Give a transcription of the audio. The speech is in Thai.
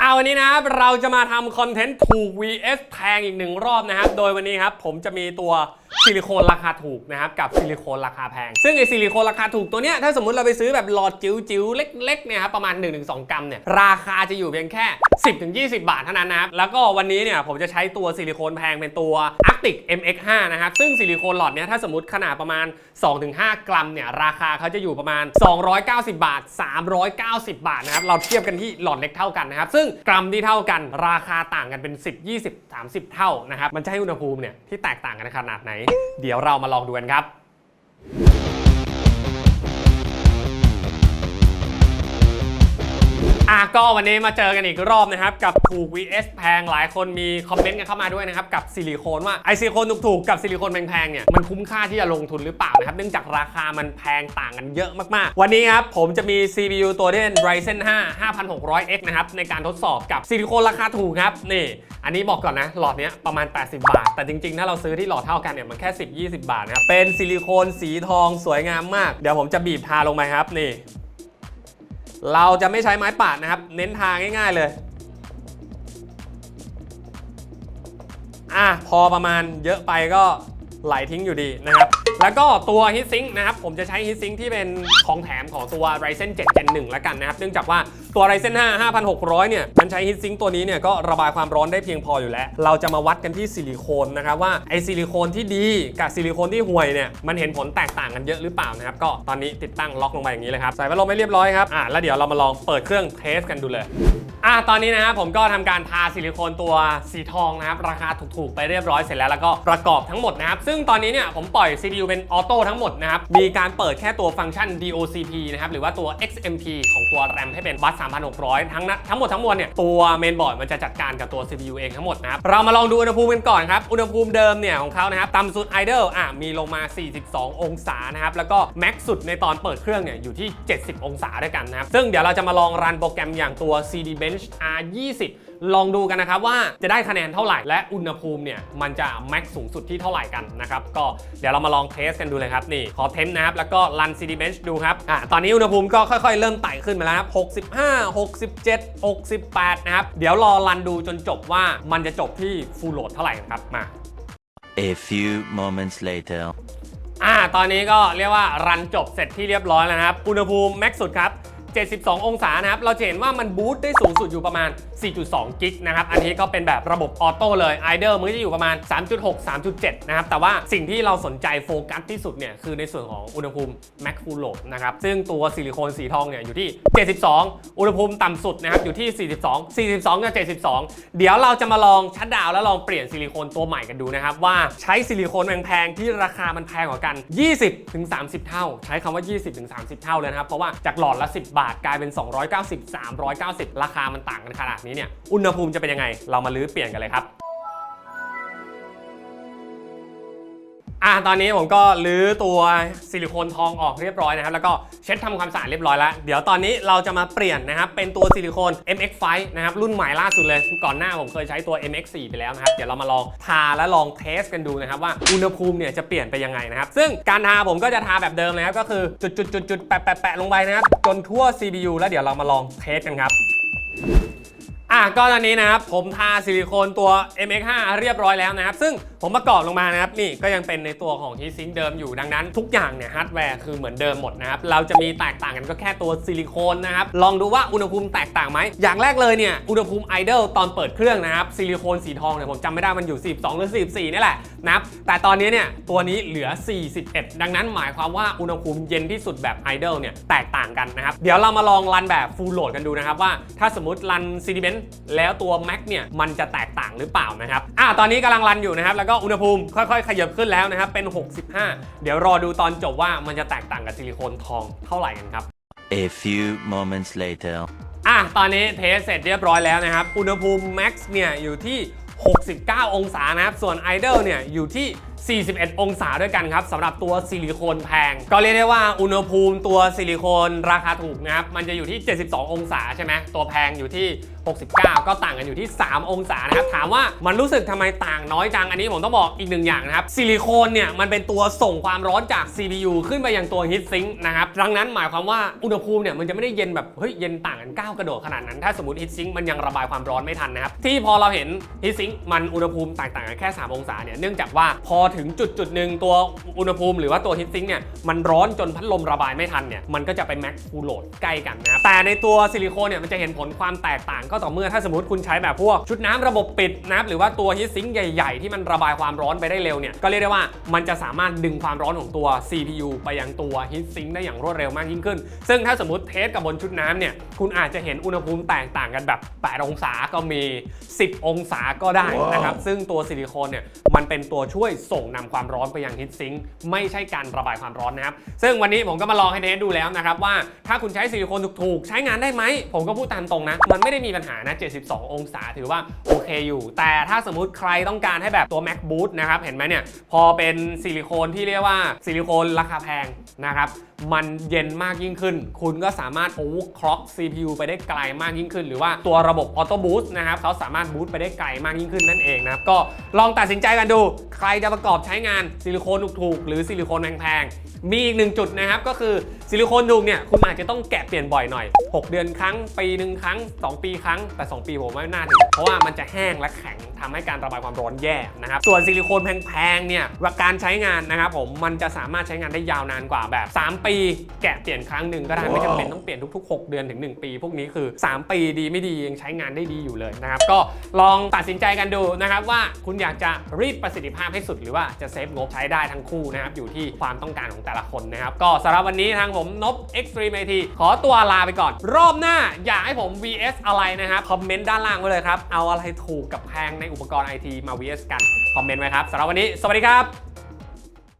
เอาวันนี้นะครับเราจะมาทำคอนเทนต์ถูก vs แพงอีกหนึ่งรอบนะครับ โดยวันนี้ครับผมจะมีตัวซิลิโคนราคาถูกนะครับกับซิลิโคนราคาแพง ซึ่งไอซิลิโคนราคาถูกตัวเนี้ยถ้าสมมติเราไปซื้อแบบหลอดจิ๋วๆ เล็กๆเนี่ยครับประมาณ 1-2 กรัมเนี่ยราคาจะอยู่เพียงแค่ 10-20 บาทเท่านั้นนะครับแล้วก็วันนี้เนี่ยผมจะใช้ตัวซิลิโคนแพงเป็นตัว Arctic MX5 นะครับซึ่งซิลิโคนหลอดเนี้ยถ้าสมมติขนาดประมาณ 2-5 กรัมเนี่ยราคาเขาจะอยู่ประมาณ 290 บาท 390 บาทนะครับเราเทียบกันที่หลอดเล็กเท่ากันนะครับซึ่งกรัมที่เท่ากันราคาต่างกันเป็น 10 20 30 เท่านะครับมันจะให้อุณหภูมิเนี่ยที่แตกต่างกันขนาดไหนเดี๋ยวเรามาลองดูกันครับ ก็วันนี้มาเจอกันอีกรอบนะครับ กับถูก vs แพงหลายคนมีคอมเมนต์กันเข้ามาด้วยนะครับ กับซิลิโคนว่าไอซิลิโคนถูกๆกับซิลิโคนแพงๆเนี่ยมันคุ้มค่าที่จะลงทุนหรือเปล่านะครับ เนื่องจากราคามันแพงต่างกันเยอะมากๆ วันนี้ครับผมจะมี CPU ตัวที่เป็น Ryzen 5 5600X นะครับ ในการทดสอบกับซิลิโคนราคาถูกครับนี่ อันนี้บอกก่อนนะหลอดนี้ประมาณ 80 บาท แต่จริงๆ ถ้าเราซื้อที่หลอดเท่ากันเนี่ยมันแค่ 10-20 บาทนะครับเป็นซิลิโคนสีทองสวยงามมากเดี๋ยวผมจะบีบทาลงไปครับนี่ เราจะไม่ใช้ไม้ปาดนะครับ เน้นทางง่ายๆเลยอะพอประมาณเยอะไปก็ไหลทิ้งอยู่ดีนะครับ แล้วก็ตัวฮิตซิงนะครับ ผมจะใช้ฮิตซิงที่เป็นของแถมของตัว Ryzen 7 Gen 1แล้วกันนะครับ เนื่องจากว่าตัว Ryzen 5 5600 เนี่ย มันใช้ฮิตซิงตัวนี้เนี่ยก็ระบายความร้อนได้เพียงพออยู่แล้ว เราจะมาวัดกันที่ซิลิโคนนะครับว่าไอซิลิโคนที่ดีกับซิลิโคนที่ห่วยเนี่ยมันเห็นผลแตกต่างกันเยอะหรือเปล่านะครับก็ตอนนี้ติดตั้งล็อกลงไปอย่างนี้เลยครับใส่พัดลมให้เรียบร้อยครับอะแล้วเดี๋ยวเรามาลองเปิดเครื่องเทสกันดูเลย อะตอนนี้นะครับผมก็ทำการทาซิลิโคนตัวสีทองนะครับ ราคาถูกๆ ไปเรียบร้อยเสร็จแล้วแล้วก็ประกอบทั้งหมดนะครับ ซึ่งตอนนี้เนี่ยผมปล่อย CPU เป็นออโต้ทั้งหมดนะครับ มีการเปิดแค่ตัวฟังก์ชัน DOCP นะครับ หรือว่าตัว XMP ของตัว RAM ให้เป็นบัส3600 ทั้งนั้นทั้งหมดทั้งมวลเนี่ย ตัวเมนบอร์ดมันจะจัดการกับตัว CPU เองทั้งหมดนะครับ เรามาลองดูอุณหภูมิกันก่อนครับ อุณหภูมิเดิมเนี่ยของเขานะครับต่ำสุด Idle อะมีลงมา 42 องศานะครับแล้วก็แม็กสุดในตอนเปิดเครื่องเนี่ยอยู่ที่ 70 องศาด้วยกันนะครับซึ่งเดี๋ยวเราจะมาลองรันโปรแกรมอย่างตัว CD Bench R20 ลองดูกันนะครับว่าจะได้คะแนนเท่าไหร่ และอุณหภูมิเนี่ยมันจะแม็กสูงสุดที่เท่าไหร่กันนะครับ ก็เดี๋ยวเรามาลองเทสกันดูเลยครับ นี่ ขอเทมนะครับ แล้วก็รัน CD Bench ดูครับอะตอนนี้อุณหภูมิก็ค่อยๆ เริ่มไต่ขึ้นมาแล้วครับ65 67 68 นะครับ เดี๋ยวรอรันดูจนจบว่ามันจะจบที่ full load เท่าไหร่นะครับมา A few moments later. อ่าตอนนี้ก็เรียกว่ารันจบเสร็จที่เรียบร้อยแล้วนะครับอุณหภูมิแม็กสุดครับ 72 องศานะครับ เราจะเห็นว่ามันบูตได้สูงสุดอยู่ประมาณ 4.2 กิกนะครับ อันนี้ก็เป็นแบบระบบออโต้เลยไอเดอร์มันจะอยู่ประมาณ 3.6 3.7 นะครับ แต่ว่าสิ่งที่เราสนใจโฟกัสที่สุดเนี่ย คือในส่วนของอุณหภูมิแม็กฟูลโหลดนะครับ ซึ่งตัวซิลิโคนสีทองเนี่ยอยู่ที่ 72 อุณหภูมิต่ำสุดนะครับอยู่ที่ 42 42กับ72 เดี๋ยวเราจะมาลองชัดดาวแล้วลองเปลี่ยนซิลิโคนตัวใหม่กันดูนะครับว่าใช้ซิลิโคนแพงๆที่ราคามันแพงกว่ากัน 20-30 เท่า ใช้คำว่า 20-30 เท่าเลยนะครับเพราะว่าจากหลอดละ 10 บาทกลายเป็น 290 390 ราคามันต่างกันขนาดนี้เนี่ย อุณหภูมิจะเป็นยังไง เรามาลื้อเปลี่ยนกันเลยครับ อะตอนนี้ผมก็ลื้อตัวซิลิโคนทองออกเรียบร้อยนะครับ แล้วก็เช็ดทำความสะอาดเรียบร้อยแล้ว เดี๋ยวตอนนี้เราจะมาเปลี่ยนนะครับ เป็นตัวซิลิโคน MX5 นะครับ รุ่นใหม่ล่าสุดเลย ก่อนหน้าผมเคยใช้ตัว MX4 ไปแล้วนะครับ เดี๋ยวเรามาลองทาและลองเทสกันดูนะครับว่าอุณหภูมิเนี่ยจะเปลี่ยนไปยังไงนะครับ ซึ่งการทาผมก็จะทาแบบเดิมเลยครับ ก็คือจุดจุดจุดจุดแปะแปะแปะลงไปนะครับจนทั่ว CPU แล้วเดี๋ยวเรามาลองเทสกันครับ อะก็ตอนนี้นะครับผมทาซิลิโคนตัว MX5 เรียบร้อยแล้วนะครับ ซึ่งผมประกอบลงมานะครับ นี่ก็ยังเป็นในตัวของที่ซิงเดิมอยู่ดังนั้น ทุกอย่างเนี่ยฮาร์ดแวร์คือเหมือนเดิมหมดนะครับ เราจะมีแตกต่างกันก็แค่ตัวซิลิโคนนะครับ ลองดูว่าอุณหภูมิแตกต่างไหม อย่างแรกเลยเนี่ย อุณหภูมิไอดอลตอนเปิดเครื่องนะครับ ซิลิโคนสีทองเนี่ยผมจำไม่ได้มันอยู่ 42 หรือ 44 นี่แหละนะครับแต่ตอนนี้เนี่ยตัวนี้เหลือ 41 ดังนั้นหมายความว่าอุณหภูมิเย็นที่สุดแบบไอดอลเนี่ยแตกต่างกันนะครับ เดี๋ยวเรามาลองรันแบบฟูลโหลดกันดูนะครับว่าถ้าสมมติรัน CD Bench แล้วตัว Mac เนี่ยมันจะแตกต่างหรือเปล่านะครับอ่าตอนนี้กำลังรันอยู่นะครับ แล้วก็อุณหภูมิค่อยๆ ขยับขึ้นแล้วนะครับเป็น 65 เดี๋ยวรอดูตอนจบว่ามันจะแตกต่างกับซิลิโคนทองเท่าไหร่กันครับ A few moments later. อะตอนนี้เทสเสร็จเรียบร้อยแล้วนะครับ อุณหภูมิ max เนี่ยอยู่ที่ 69 องศานะครับ ส่วน idle เนี่ยอยู่ที่ 41 องศาด้วยกันครับสำหรับตัวซิลิโคนแพง ก็เรียกได้ว่าอุณหภูมิตัวซิลิโคนราคาถูกนะครับ มันจะอยู่ที่ 72 องศาใช่ไหมตัวแพงอยู่ที่ 69 ก็ต่างกันอยู่ที่ 3 องศานะครับ ถามว่ามันรู้สึกทำไมต่างน้อยจัง อันนี้ผมต้องบอกอีกหนึ่งอย่างนะครับ ซิลิโคนเนี่ย มันเป็นตัวส่งความร้อนจาก CPU ขึ้นไปยังตัว heat sink นะครับ ดังนั้นหมายความว่าอุณหภูมิเนี่ยมันจะไม่ได้เย็นแบบเฮ้ยเย็นต่างกันก้าวกระโดดขนาดนั้น ถ้าสมมติ heat sink มันยังระบายความร้อนไม่ทันนะครับที่พอเราเห็น heat sink มันอุณหภูมิแตกต่างกันแค่ 3 องศาเนี่ยเนื่องจากว่าพอถึงจุดจุดหนึ่งตัวอุณหภูมิหรือว่าตัว heat sink เนี่ยมันร้อนจนพัดลมระบายไม่ทันเนี่ยมันก็จะไป max full load ใกล้กันนะครับแต่ในตัวซิลิโคนเนี่ยมันจะเห็นผลความแตกต่างก็ต่อเมื่อถ้าสมมติคุณใช้แบบพวกชุดน้ำระบบปิดนะครับหรือว่าตัว heat sink ใหญ่ๆ ที่มันระบายความร้อนไปได้เร็วเนี่ยก็เรียกได้ว่ามันจะสามารถดึงความร้อนของตัว CPU ไปยังตัว heat sink ได้อย่างรวดเร็วมากยิ่งขึ้น ซึ่งถ้าสมมติเทสกับบนชุดน้ำเนี่ยคุณอาจจะเห็นอุณหภูมิแตกต่างกันแบบ 8 องศาก็มี 10 องศาก็ได้นะครับซึ่งตัวซิลิโคนเนี่ยมันเป็นตัวช่วยส่งนำความร้อนไปยังฮีทซิงค์ไม่ใช่การระบายความร้อนนะครับ ซึ่งวันนี้ผมก็มาลองให้เทสดูแล้วนะครับว่าถ้าคุณใช้ซิลิโคนถูกๆ ใช้งานได้ไหม ผมก็พูดตามตรงนะ มันไม่ได้มีปัญหานะ 72 องศาถือว่าโอเคอยู่ แต่ถ้าสมมุติใครต้องการให้แบบตัว Mac Boot นะครับ เห็นไหมเนี่ย พอเป็นซิลิโคนที่เรียกว่าซิลิโคนราคาแพงนะครับ มันเย็นมากยิ่งขึ้น คุณก็สามารถ overclock CPU ไปได้ไกลมากยิ่งขึ้น หรือว่าตัวระบบ Auto Boost นะครับเขาสามารถบูตไปได้ไกลมากยิ่งขึ้นนั่นเองนะครับ ก็ลองตัดสินใจกันดู ใครจะประกอบใช้งานซิลิโคนถูกๆ หรือซิลิโคนแพงๆ มีอีกหนึ่งจุดนะครับก็คือซิลิโคนถูกเนี่ยคุณอาจจะต้องแกะเปลี่ยนบ่อยหน่อย 6 เดือนครั้งปีหนึ่งครั้ง 2 ปีครั้งแต่ 2 ปีผมไม่น่าถึงเพราะว่ามันจะแห้งและแข็งทำให้การระบายความร้อนแย่นะครับส่วนซิลิโคนแพงๆเนี่ยว่าการใช้งานนะครับผมมันจะสามารถใช้งานได้ยาวนานกว่าแบบ 3 ปีแกะเปลี่ยนครั้งหนึ่งก็ได้ไม่จำเป็นต้องเปลี่ยนทุก ๆ 6 เดือนถึง 1 ปี พวกนี้คือ 3 ปีดีไม่ดียังใช้งานได้ดีอยู่เลยนะครับ ก็ลองตัดสินใจกันดูนะครับว่าคุณอยากจะรีดประสิทธิภาพให้สุดหรือว่าจะเซฟงบใช้ได้ทั้งคู่นะครับอยู่ที่ความต้องการของแต่ละคนนะครับก็สำหรับวันนี้ทางผมนบ Extreme IT ขอตัวลาไปก่อน รอบหน้าอยากให้ผม VS อะไรนะครับคอมเมนต์ด้านล่างไว้เลยครับเอาอะไรถูกกับแพงในอุปกรณ์ IT มา VS กันคอมเมนต์ไว้ครับสำหรับวันนี้ สวัสดีครับ